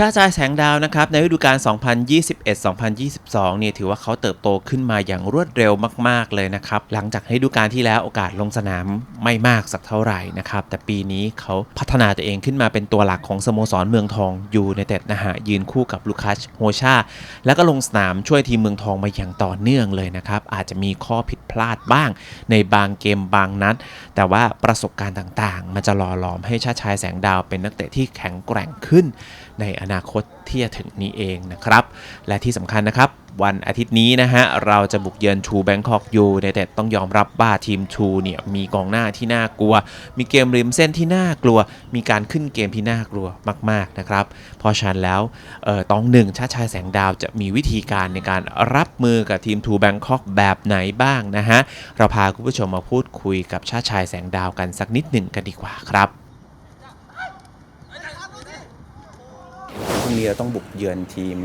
ชาชายแสงดาวนะครับในฤดูกาล 2021-2022 เนี่ยถือว่าเขาเติบโตขึ้นมาอย่างรวดเร็วมาก ๆ เลยนะครับ หลังจากฤดูกาลที่แล้วโอกาสลงสนามไม่มากสักเท่าไหร่นะครับ แต่ปีนี้เขาพัฒนาตัวเองขึ้นมาเป็นตัวหลักของสโมสรเมืองทองยูในเต็ดนะฮะยืนคู่กับลูคัสโฮชา แล้วก็ลงสนามช่วยทีมเมืองทองมาอย่างต่อเนื่องเลยนะครับ อาจจะมีข้อผิดพลาดบ้าง ในบางเกมบางนัดแต่ว่าประสบการณ์ต่างๆ มันจะหล่อหลอมให้ชาชายแสงดาวเป็นนักเตะที่แข็งแกร่งขึ้นในอนาคตที่จะถึงนี้เองนะครับ และที่สำคัญนะครับ วันอาทิตย์นี้นะฮะ เราจะบุกเยือนทูแบงคอกยูในแต่ต้องยอมรับว่าทีมทูเนี่ยมีกองหน้าที่น่ากลัว มีเกมริมเส้นที่น่ากลัว มีการขึ้นเกมที่น่ากลัวมาก ๆ นะครับ เพราะฉะนั้นแล้วเอ่อตองหนึ่งชาชายแสงดาวจะมีวิธีการในการรับมือกับทีมทูแบงคอกแบบไหนบ้างนะฮะ เราพาคุณผู้ชมมาพูดคุยกับชาชายแสงดาวกันสักนิดหนึ่งกันดีกว่าครับ รุ่งนี้เราต้องบุกเยือนทีม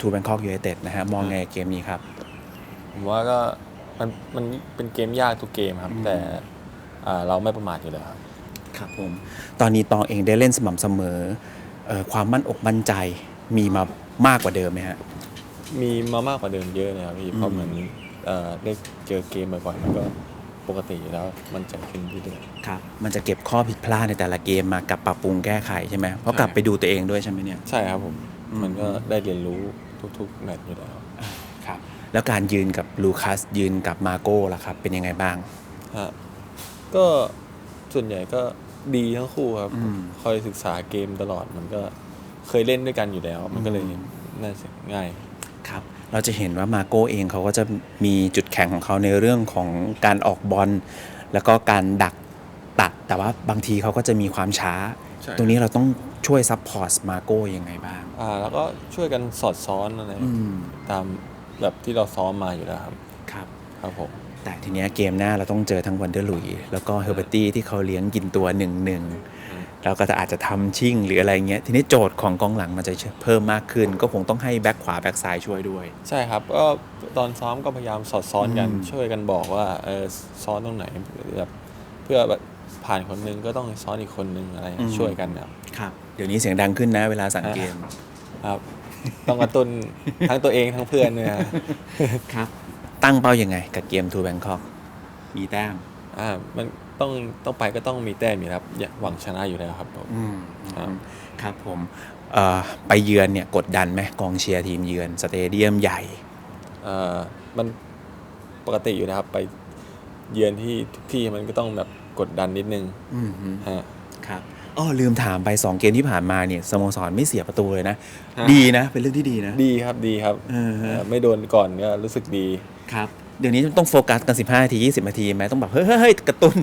ทูแบงคอกยูไนเต็ดนะฮะมองไงเกมนี้ครับ ผมว่าก็มันมันเป็นเกมยากทุกเกมครับอืมแต่อ่าเราไม่ประมาทอยู่แล้วครับครับผมตอนนี้ตองเองได้เล่นสม่ำเสมอเอ่อความมั่นอกมั่นใจมีมามากกว่าเดิมไหมฮะมีมามากกว่าเดิมเยอะเลยครับพี่เพราะเหมือนเอ่อได้เจอเกมบ่อยๆมันก็ ปกติอยู่แล้วมันใจขึ้นเรื่อยครับ มันจะเก็บข้อผิดพลาดในแต่ละเกมมากับปรับปรุงแก้ไขใช่ไหมเพราะกลับไปดูตัวเองด้วยใช่ไหมเนี่ย ๆใช่ครับผมอืมมันก็ได้เรียนรู้ทุกๆแมตช์อยู่แล้ว ครับ แล้วการยืนกับลูคัสยืนกับมาโก้ล่ะครับ เป็นยังไงบ้าง ฮะก็ส่วนใหญ่ก็ดีทั้งคู่ครับ อืม คอยศึกษาเกมตลอดมันก็เคยเล่นด้วยกันอยู่แล้ว มันก็เลยอืมน่าจะง่าย ครับ เราจะเห็นว่ามาโก้เองเขาก็จะมีจุดแข็งของเขาในเรื่องของการออกบอลแล้วก็การดักตัด แต่ว่าบางทีเขาก็จะมีความช้า ใช่ ตรงนี้เราต้องช่วยซัพพอร์ตมาโก้ยังไงบ้างอ่าแล้วก็ช่วยกันสอดซ้อนอะไรอืมตามแบบที่เราซ้อมมาอยู่แล้วครับ ครับ ครับผม แต่ทีเนี้ยเกมหน้าเราต้องเจอทั้งวันเดอร์ลุยแล้วก็เฮอร์เบอร์ตี้ที่เขาเลี้ยงกินตัวหนึ่งหนึ่งอืม แล้วก็จะอาจจะทำชิ่งหรืออะไรเงี้ยทีนี้โจทย์ของกองหลังมันจะเพิ่มมากขึ้น ก็คงต้องให้แบ็คขวาแบ็คซ้ายช่วยด้วย ใช่ครับก็ตอนซ้อมก็พยายามสอดซ้อนกันอืมช่วยกันบอกว่าเออซ้อนตรงไหนแบบเพื่อแบบผ่านคนนึงก็ต้องซ้อนอีกคนนึงอะไรช่วยกันครับครับ เดี๋ยวนี้เสียงดังขึ้นนะเวลาสั่งเกมครับ ต้องกระตุ้นทั้งตัวเองทั้งเพื่อนเนี่ยครับตั้งเป้ายังไง กับเกมทูแบงคอกมีแต้ม อ่ามันต้องต้องไปก็ต้องมีแต้มอยู่แล้วครับอย่าหวังชนะอยู่แล้วครับผมอืมครับครับผมเอ่อไปเยือนเนี่ยกดดันไหมกองเชียร์ทีมเยือนสเตเดียมใหญ่เอ่อมันปกติอยู่นะครับไปเยือนที่ทุกที่มันก็ต้องแบบกดดันนิดนึงอืมฮึฮะครับอ๋อลืมถามไป 2 เกมที่ผ่านมาเนี่ยสโมสรไม่เสียประตูเลยนะฮะดีนะ เป็นเรื่องที่ดีนะ ดีครับดีครับเออฮะเอ่อไม่โดนก่อนก็รู้สึกดีครับ เดี๋ยวนี้ต้องโฟกัสกัน15นาที20นาทีไหมต้องแบบเฮ้ยเฮ้ยเฮ้ยกระตุ้น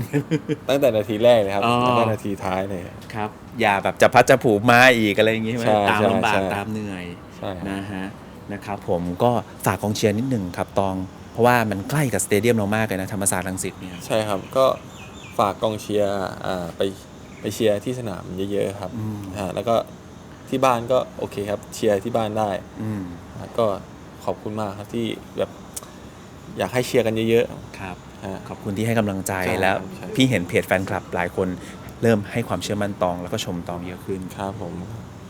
ตั้งแต่นาทีแรกเลยครับอ๋อ แล้วก็นาทีท้ายเลย ครับ อย่าแบบจะพัดจะผูกมาอีกอะไรอย่างงี้ใช่ไหมใช่ตามใช่ลำบากใช่ ตามเหนื่อย ใช่ครับ นะฮะนะครับผมก็ฝากกองเชียร์นิดหนึ่งครับตอง เพราะว่ามันใกล้กับสเตเดียมเรามากเลยนะ ธรรมศาสตร์รังสิตเนี่ย ใช่ครับก็ฝากกองเชียร์อ่าไปไปเชียร์ที่สนามเยอะๆครับอืมฮะแล้วก็ที่บ้านก็โอเคครับเชียร์ที่บ้านได้อืมฮะก็ขอบคุณมากครับที่แบบ อยากให้เชียร์กันเยอะครับ ๆฮะ ขอบคุณที่ให้กำลังใจใช่แล้ว ใช่ พี่เห็นเพจแฟนคลับหลายคนเริ่มให้ความเชื่อมั่นตองแล้วก็ชมตองเยอะขึ้น ครับผม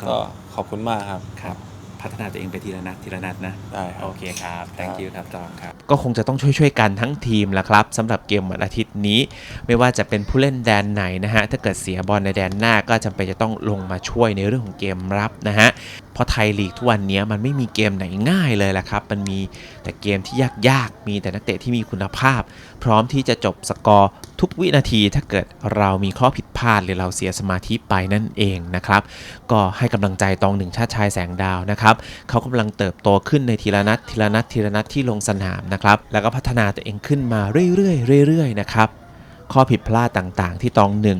ก็ก็ขอบคุณมากครับ ครับ พัฒนาตัวเองไปทีละนัดทีละนัดนะได้ครับ โอเคครับ thank you ครับตองครับ ก็คงจะต้องช่วยๆกันทั้งทีมแหละครับสำหรับเกมวันอาทิตย์นี้ ไม่ว่าจะเป็นผู้เล่นแดนไหนนะฮะ ถ้าเกิดเสียบอลในแดนหน้าก็จำเป็นจะต้องลงมาช่วยในเรื่องของเกมรับนะฮะเพราะไทยลีกทุกวันนี้มันไม่มีเกมไหนง่ายเลยแหละครับ มันมีแต่เกมที่ยากๆ มีแต่นักเตะที่มีคุณภาพ พร้อมที่จะจบสกอร์ ทุกวินาทีถ้าเกิดเรามีข้อผิดพลาดหรือเราเสียสมาธิไปนั่นเองนะครับก็ให้กำลังใจตองหนึ่งชาติชายแสงดาวนะครับเขากำลังเติบโตขึ้นในทีละนัดทีละนัดทีละนัดที่ลงสนามนะครับแล้วก็พัฒนาตัวเองขึ้นมาเรื่อยๆเรื่อยๆนะครับข้อผิดพลาดต่างๆ ที่ตองหนึ่ง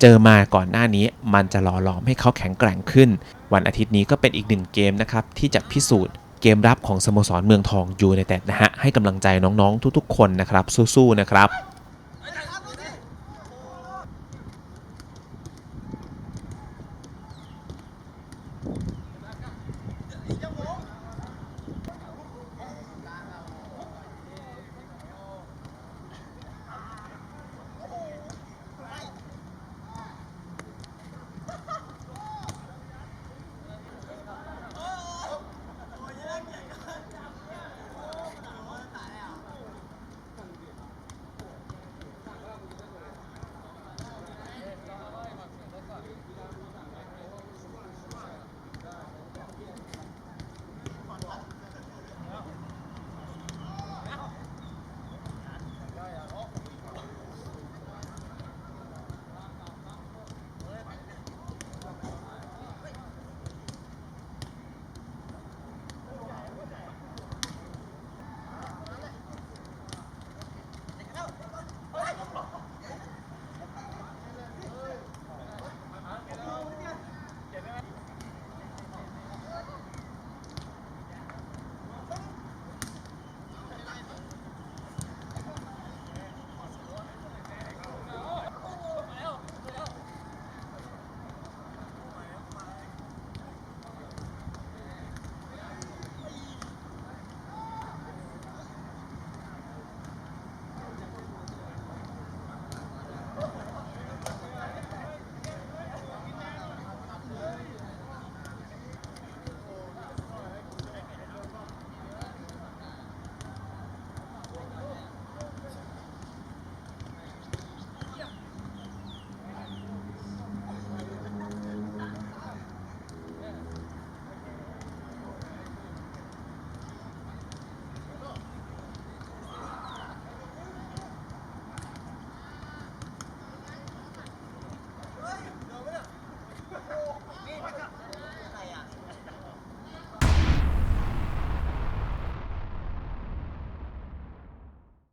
เจอมาก่อนหน้านี้มันจะหล่อหลอมให้เขาแข็งแกร่งขึ้น วันอาทิตย์นี้ก็เป็นอีกหนึ่งเกมนะครับที่จะพิสูจน์เกมรับของสโมสรเมืองทองยูไนเต็ดนะฮะให้กำลังใจน้องๆทุกๆ คนนะครับสู้ๆนะครับ